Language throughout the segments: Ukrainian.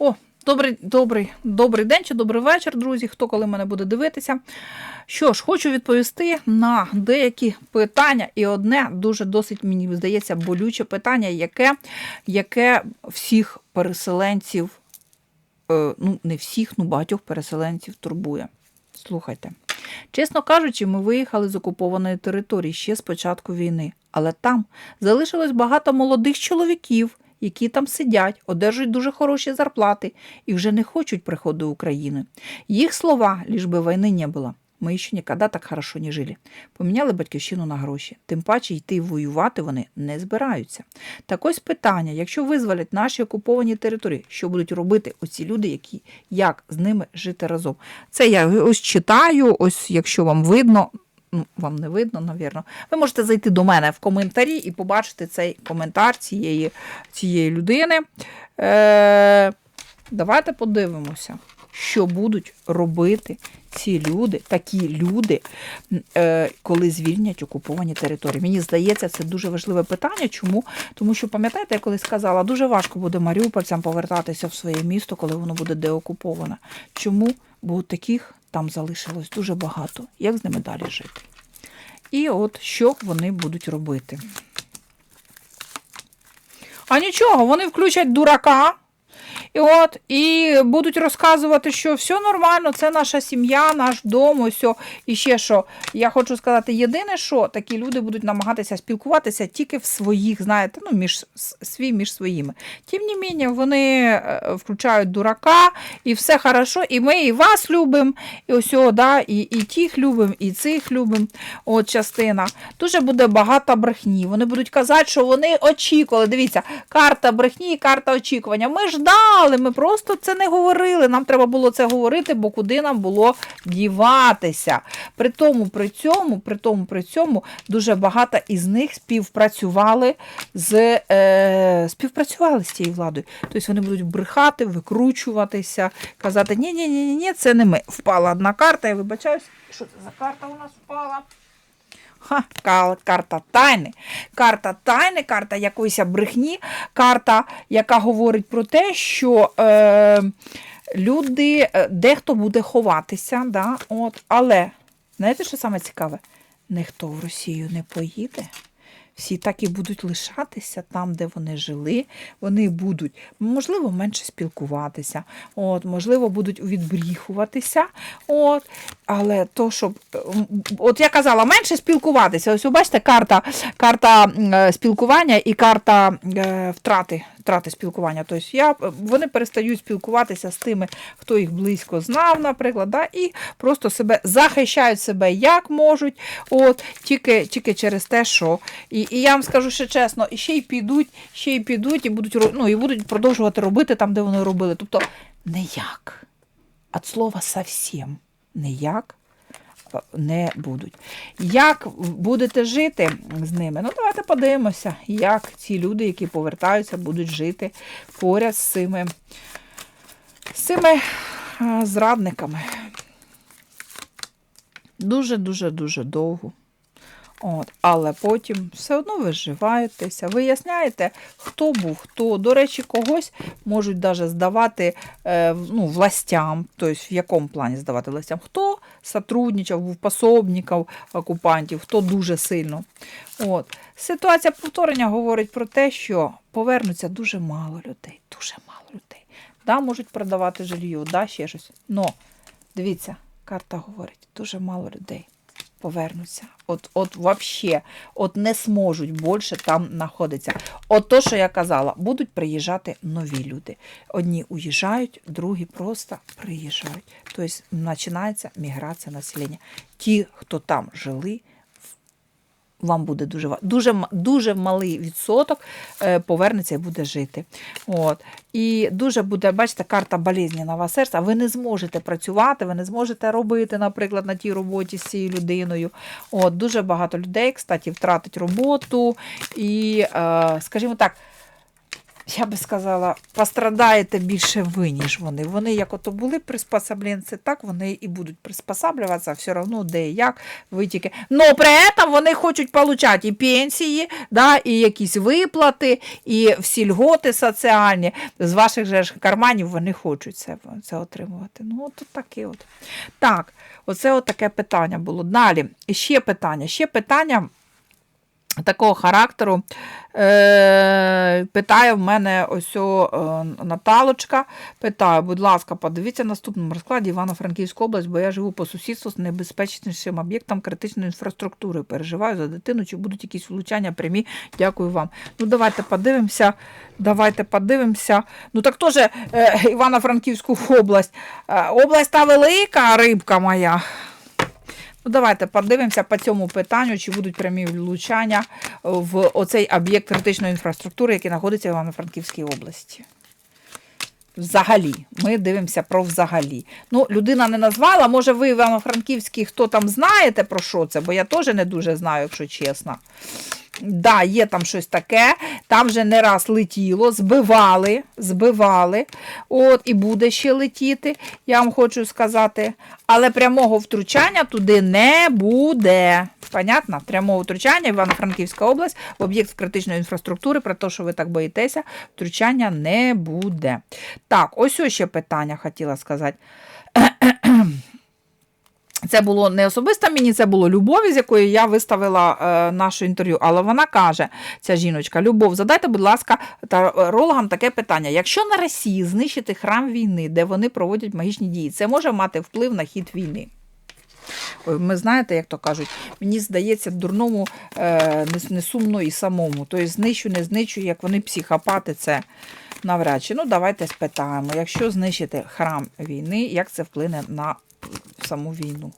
О, добрий, добрий, добрий день чи добрий вечір, друзі, хто коли мене буде дивитися. Що ж, хочу відповісти на деякі питання, і одне дуже досить, мені здається, болюче питання, яке, яке всіх переселенців, е, ну, не всіх, ну багатьох переселенців турбує. Слухайте. Чесно кажучи, ми виїхали з окупованої території ще з початку війни, але там залишилось багато молодих чоловіків, які там сидять, одержують дуже хороші зарплати і вже не хочуть приходу України. Їх слова, ліж би війни не було. Ми ще ніколи так хорошо не жили. Поміняли батьківщину на гроші. Тим паче йти воювати вони не збираються. Так ось питання: якщо визволять наші окуповані території, що будуть робити оці люди, які як з ними жити разом? Це я ось читаю, ось якщо вам видно. Ну, вам не видно, навірно. Ви можете зайти до мене в коментарі і побачити цей коментар цієї, цієї людини. Е, давайте подивимося, що будуть робити ці люди, такі люди, е, коли звільнять окуповані території. Мені здається, це дуже важливе питання. Чому? Тому що, пам'ятаєте, я колись сказала, дуже важко буде маріупольцям повертатися в своє місто, коли воно буде деокуповане. Чому? Бо таких там залишилось дуже багато. Як з ними далі жити? І от що вони будуть робити. А нічого, вони включать дурака. І от, і будуть розказувати, що все нормально, це наша сім'я, наш дом, ось. І ще що. Я хочу сказати, єдине, що такі люди будуть намагатися спілкуватися тільки в своїх, знаєте, ну, між свій між своїми. Тим не менше, вони е, включають дурака, і все хорошо, і ми і вас любимо, і ось, да, і, і тих любимо, і цих любимо. От частина. Дуже буде багато брехні. Вони будуть казати, що вони очікували. Дивіться, карта брехні і карта очікування. Ми ждали, ми просто це не говорили. Нам треба було це говорити, бо куди нам було діватися. При тому, при цьому, при тому, при цьому дуже багато із них співпрацювали з е, співпрацювали з цією владою. Тобто вони будуть брехати, викручуватися, казати, ні, ні, ні, ні, це не ми. Впала одна карта, я вибачаюсь, що це за карта у нас впала? Ха, карта тайни. Карта тайни, карта якоїсь брехні, карта, яка говорить про те, що е, люди, е, дехто буде ховатися, да, от, але знаєте, що саме цікаве? Ніхто в Росію не поїде. Всі так і будуть лишатися там, де вони жили. Вони будуть, можливо, менше спілкуватися, от, можливо, будуть відбріхуватися. От, але то, щоб. От я казала, менше спілкуватися. Ось бачите, карта, карта е, спілкування і карта е, втрати, втрати спілкування. Тобто я, вони перестають спілкуватися з тими, хто їх близько знав, наприклад, да, і просто себе захищають себе як можуть, от, тільки, тільки через те, що. І, і я вам скажу ще чесно, ще й підуть, ще й підуть, і будуть, ну, і будуть продовжувати робити там, де вони робили. Тобто ніяк. От слова совсем ніяк е, не будуть. Як будете жити з ними? Ну, давайте подивимося, як ці люди, які повертаються, будуть жити поряд з цими, з цими зрадниками. Дуже-дуже дуже довго. От, але потім все одно виживаєтеся, виясняєте, хто був хто. До речі, когось можуть навіть здавати е, ну, властям, тобто в якому плані здавати властям, хто сотрудничав, був пособників окупантів, хто дуже сильно. От. Ситуація повторення говорить про те, що повернуться дуже мало людей. Дуже мало людей. Да, можуть продавати жилье, да, ще щось. Но дивіться, карта говорить, дуже мало людей повернуться. От, от вообще, от не зможуть більше там знаходитися. От то, що я казала, будуть приїжджати нові люди. Одні уїжджають, другі просто приїжджають. Тобто починається міграція населення. Ті, хто там жили, вам буде дуже дуже, дуже малий відсоток е, повернеться і буде жити. От. І дуже буде, бачите, карта болезненного серця. Ви не зможете працювати, ви не зможете робити, наприклад, на тій роботі з цією людиною. От, дуже багато людей, кстати, втратить роботу. І, е, скажімо так, я би сказала, пострадаєте більше ви, ніж вони. Вони, як ото були приспособленці, так вони і будуть приспосаблюватися все одно, де і як, ви тільки. Но при цьому вони хочуть отримати і пенсії, да, і якісь виплати, і всі льготи соціальні. З ваших же карманів вони хочуть це, це отримувати. Ну, от таке от. Так, оце от таке питання було. Далі, ще питання, ще питання такого характеру. Е, питає в мене ось о, е, Наталочка. Питає, будь ласка, подивіться наступному розкладі Івано-Франківська область, бо я живу по сусідству з небезпечнішим об'єктом критичної інфраструктури. Переживаю за дитину, чи будуть якісь влучання прямі. Дякую вам. Ну, давайте подивимося. Давайте подивимося. Ну так теж е, Івано-Франківську область. Е, область та велика рибка моя. Ну, давайте подивимося по цьому питанню, чи будуть прямі влучання в оцей об'єкт критичної інфраструктури, який знаходиться в Івано-Франківській області. Взагалі, ми дивимося про взагалі. Ну, людина не назвала, може, ви Івано-Франківський, хто там знаєте про що це, бо я теж не дуже знаю, якщо чесно. Да, є там щось таке, там вже не раз летіло, збивали, збивали, от, і буде ще летіти, я вам хочу сказати. Але прямого втручання туди не буде. Понятно? Прямого втручання Івано-Франківська область, в об'єкт критичної інфраструктури, про те, що ви так боїтеся, втручання не буде. Так, ось ось ще питання хотіла сказати. Це було не особисто мені, це було Любові, з якою я виставила е, наше інтерв'ю. Але вона каже, ця жіночка, Любов, задайте, будь ласка, тарологам таке питання. Якщо на Росії знищити храм війни, де вони проводять магічні дії, це може мати вплив на хід війни? Ой, Ми знаєте, як то кажуть, мені здається, дурному е, не, не сумно і самому. Тобто знищу, не знищу, як вони психопати, це навряд чи. Ну, давайте спитаємо, якщо знищити храм війни, як це вплине на саму війну.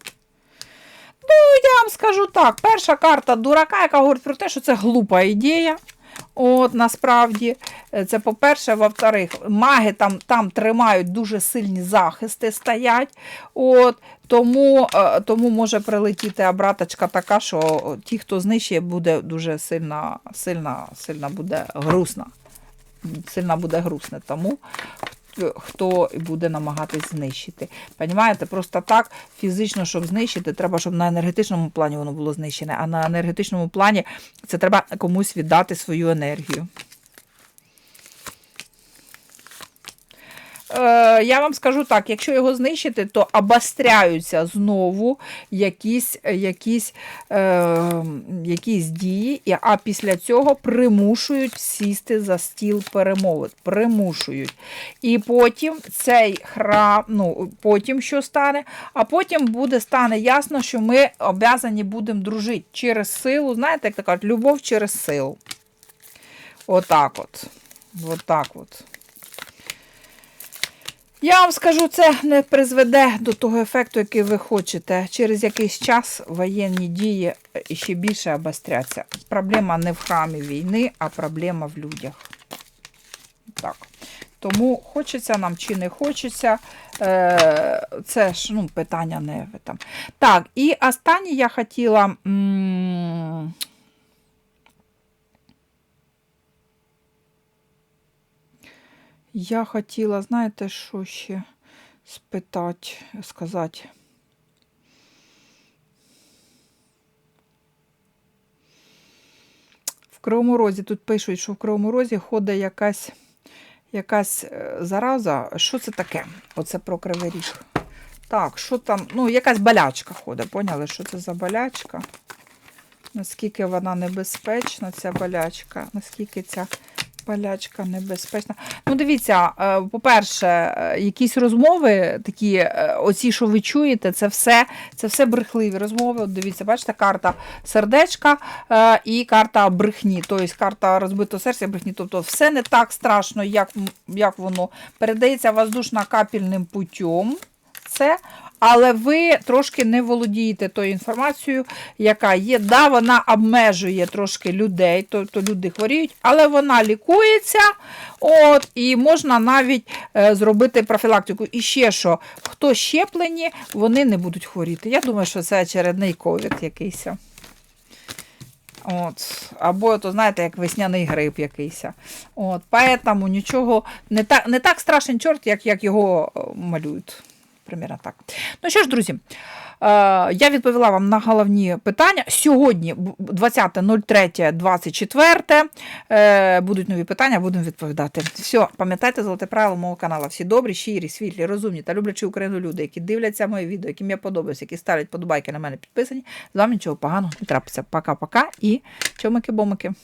Ну, я вам скажу так: перша карта дурака, яка говорить про те, що це глупа ідея. От, насправді, це по-перше, во-вторых, маги там там тримають дуже сильні захисти стоять. От, Тому е, тому може прилетіти обраточка така, що ті, хто знищує, буде дуже сильно, сильно, сильно буде грустно. Сильно буде грустно. Тому хто буде намагатись знищити. Понімаєте? Просто так фізично, щоб знищити, треба, щоб на енергетичному плані воно було знищене, а на енергетичному плані це треба комусь віддати свою енергію. Е, я вам скажу так, якщо його знищити, то обостряються знову якісь якісь, е, якісь дії, а після цього примушують сісти за стіл перемовин. Примушують. І потім цей храм, ну, потім що стане, а потім буде стане ясно, що ми обязані будемо дружити через силу. Знаєте, як то кажуть, любов через силу. Отак от. Отак от. Я вам скажу, це не призведе до того ефекту, який ви хочете. Через якийсь час воєнні дії ще більше обостряться. Проблема не в храмі війни, а проблема в людях. Так. Тому хочеться нам чи не хочеться, е, це ж ну, питання не там. Так, і останнє я хотіла. Я хотіла, знаєте, що ще спитати, сказати. В Кривому Розі тут пишуть, що в Кривому Розі ходить якась якась е, зараза. Що це таке? Оце про Кривий Ріг. Так, що там? Ну, якась болячка ходить, поняли, що це за болячка? Наскільки вона небезпечна, ця болячка, наскільки ця Палячка небезпечна. Ну, дивіться, е, по-перше, е, якісь розмови, такі, е, оці, що ви чуєте, це все це все брехливі розмови. От Дивіться, бачите, карта сердечка і карта брехні, тобто карта розбитого серця брехні. Тобто все не так страшно, як як воно передається воздушно-капельним путем. Це, але ви трошки не володієте тою інформацією, яка є. Да, вона обмежує трошки людей, тобто люди хворіють, але вона лікується. От, І можна навіть е, зробити профілактику. І ще що, хто щеплені, вони не будуть хворіти. Я думаю, що це очередний ковід якийсь. От. Або, то, знаєте, як весняний гриб якийсь. От. Поэтому нічого не так, не так страшен чорт, як, як його е, малюють. Примірно так. Ну що ж, друзі, е, я відповіла вам на головні питання. Сьогодні, 20.03.24, е, будуть нові питання, будемо відповідати. Все, пам'ятайте золоте правило мого каналу. Всі добрі, щирі, світлі, розумні та люблячі Україну люди, які дивляться мої відео, яким я подобаюся, які ставлять подобайки на мене підписані. З вами нічого поганого не трапиться. Пока-пока і чомики-бомики.